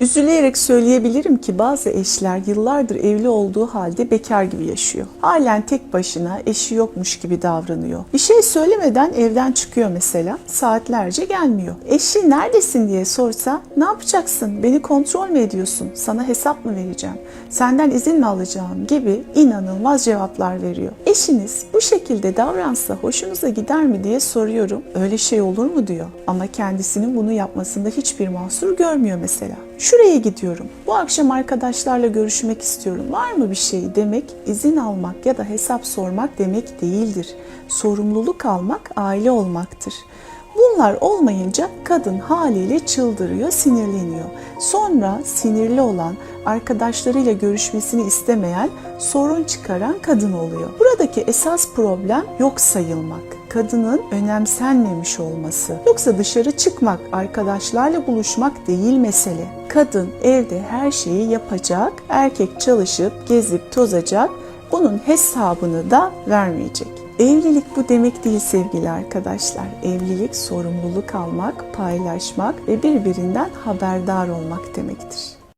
Üzülerek söyleyebilirim ki bazı eşler yıllardır evli olduğu halde bekar gibi yaşıyor. Halen tek başına eşi yokmuş gibi davranıyor. Bir şey söylemeden evden çıkıyor mesela. Saatlerce gelmiyor. Eşi neredesin diye sorsa ne yapacaksın? Beni kontrol mü ediyorsun? Sana hesap mı vereceğim? Senden izin mi alacağım? gibi inanılmaz cevaplar veriyor. Eşiniz bu şekilde davransa hoşunuza gider mi diye soruyorum. Öyle şey olur mu diyor. Ama kendisinin bunu yapmasında hiçbir mahsur görmüyor mesela. Şuraya gidiyorum. Bu akşam arkadaşlarla görüşmek istiyorum. Var mı bir şey demek izin almak ya da hesap sormak demek değildir. Sorumluluk almak aile olmaktır. Bunlar olmayınca kadın haliyle çıldırıyor, sinirleniyor. Sonra sinirli olan, arkadaşlarıyla görüşmesini istemeyen, sorun çıkaran kadın oluyor. Buradaki esas problem yok sayılmak. Kadının önemsenmemiş olması. Yoksa dışarı çıkmak, arkadaşlarla buluşmak değil mesele. Kadın evde her şeyi yapacak, erkek çalışıp gezip tozacak, bunun hesabını da vermeyecek. Evlilik bu demek değil sevgili arkadaşlar. Evlilik sorumluluk almak, paylaşmak ve birbirinden haberdar olmak demektir.